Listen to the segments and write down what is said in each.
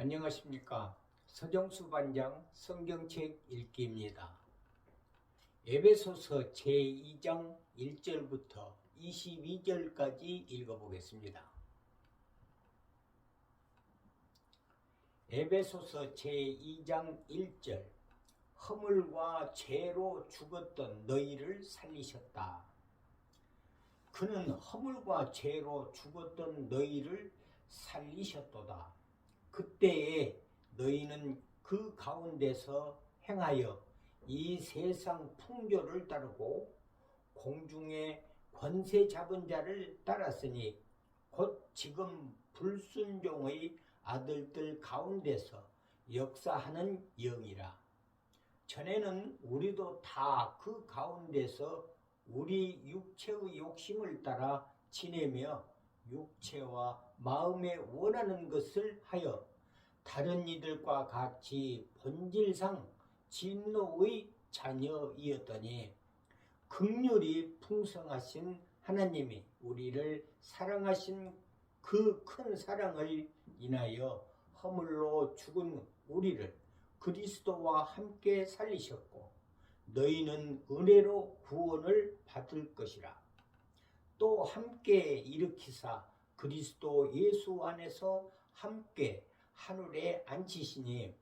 안녕하십니까. 서정수 반장 성경책 읽기입니다. 에베소서 제2장 1절부터 22절까지 읽어보겠습니다. 에베소서 제2장 1절 허물과 죄로 죽었던 너희를 살리셨다. 그는 허물과 죄로 죽었던 너희를 살리셨도다. 그때에 너희는 그 가운데서 행하여 이 세상 풍조를 따르고 공중의 권세 잡은 자를 따랐으니 곧 지금 불순종의 아들들 가운데서 역사하는 영이라. 전에는 우리도 다 그 가운데서 우리 육체의 욕심을 따라 지내며 육체와 마음에 원하는 것을 하여 다른 이들과 같이 본질상 진노의 자녀이었더니 극률이 풍성하신 하나님이 우리를 사랑하신 그 큰 사랑을 인하여 허물로 죽은 우리를 그리스도와 함께 살리셨고 너희는 은혜로 구원을 받을 것이라. 또 함께 일으키사 그리스도 예수 안에서 함께 하늘에 앉히시니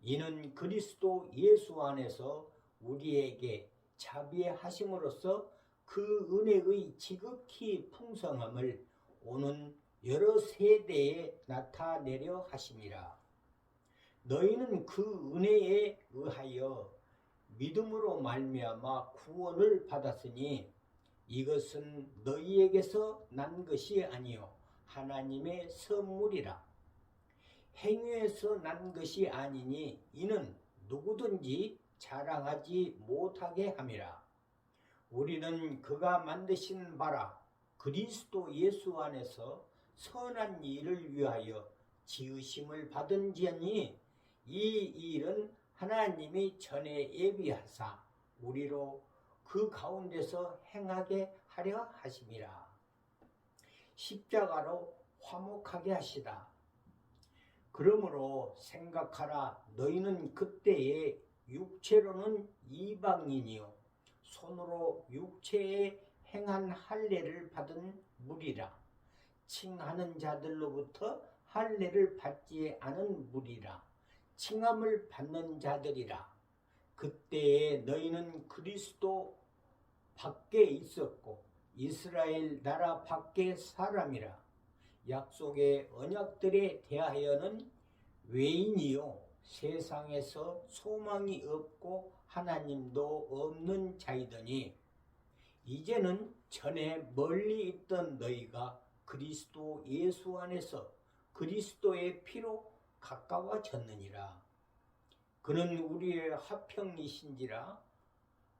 이는 그리스도 예수 안에서 우리에게 자비하심으로써 그 은혜의 지극히 풍성함을 오는 여러 세대에 나타내려 하심이라. 너희는 그 은혜에 의하여 믿음으로 말미암아 구원을 받았으니 이것은 너희에게서 난 것이 아니요 하나님의 선물이라. 행위에서 난 것이 아니니 이는 누구든지 자랑하지 못하게 함이라. 우리는 그가 만드신 바라 그리스도 예수 안에서 선한 일을 위하여 지으심을 받은 지니 이 일은 하나님이 전에 예비하사 우리로 그 가운데서 행하게 하려 하심이라. 십자가로 화목하게 하시다. 그러므로 생각하라 너희는 그때에 육체로는 이방인이요 손으로 육체에 행한 할례를 받은 무리라 칭하는 자들로부터 할례를 받지 않은 무리라 칭함을 받는 자들이라 그때에 너희는 그리스도 밖에 있었고 이스라엘 나라 밖의 사람이라 약속의 언약들에 대하여는 외인이요 세상에서 소망이 없고 하나님도 없는 자이더니 이제는 전에 멀리 있던 너희가 그리스도 예수 안에서 그리스도의 피로 가까워졌느니라. 그는 우리의 화평이신지라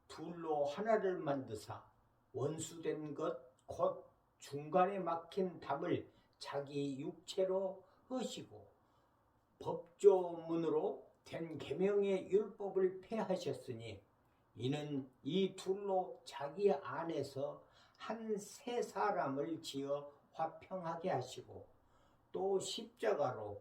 둘로 하나를 만드사 원수된 것 곧 중간에 막힌 담을 자기 육체로 허시고 법조문으로 된 계명의 율법을 폐하셨으니 이는 이 둘로 자기 안에서 한 세 사람을 지어 화평하게 하시고 또 십자가로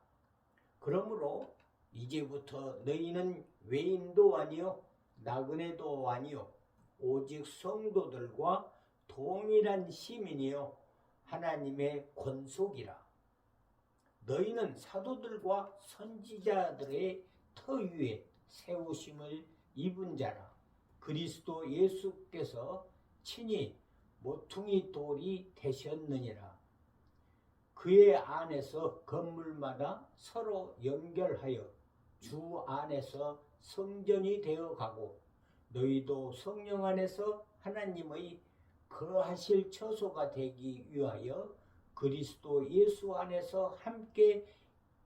그러므로 이제부터 너희는 외인도 아니요 나그네도 아니요 오직 성도들과 동일한 시민이요 하나님의 권속이라. 너희는 사도들과 선지자들의 터 위에 세우심을 입은 자라. 그리스도 예수께서 친히 모퉁이 돌이 되셨느니라. 그의 안에서 건물마다 서로 연결하여 주 안에서 성전이 되어 가고 너희도 성령 안에서 하나님의 거하실 처소가 되기 위하여 그리스도 예수 안에서 함께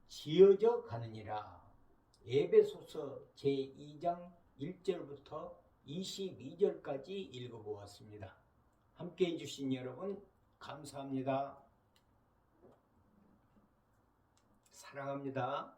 지어져 가느니라. 에베소서 제2장 1절부터 22절까지 읽어보았습니다. 함께 해주신 여러분 감사합니다. 사랑합니다.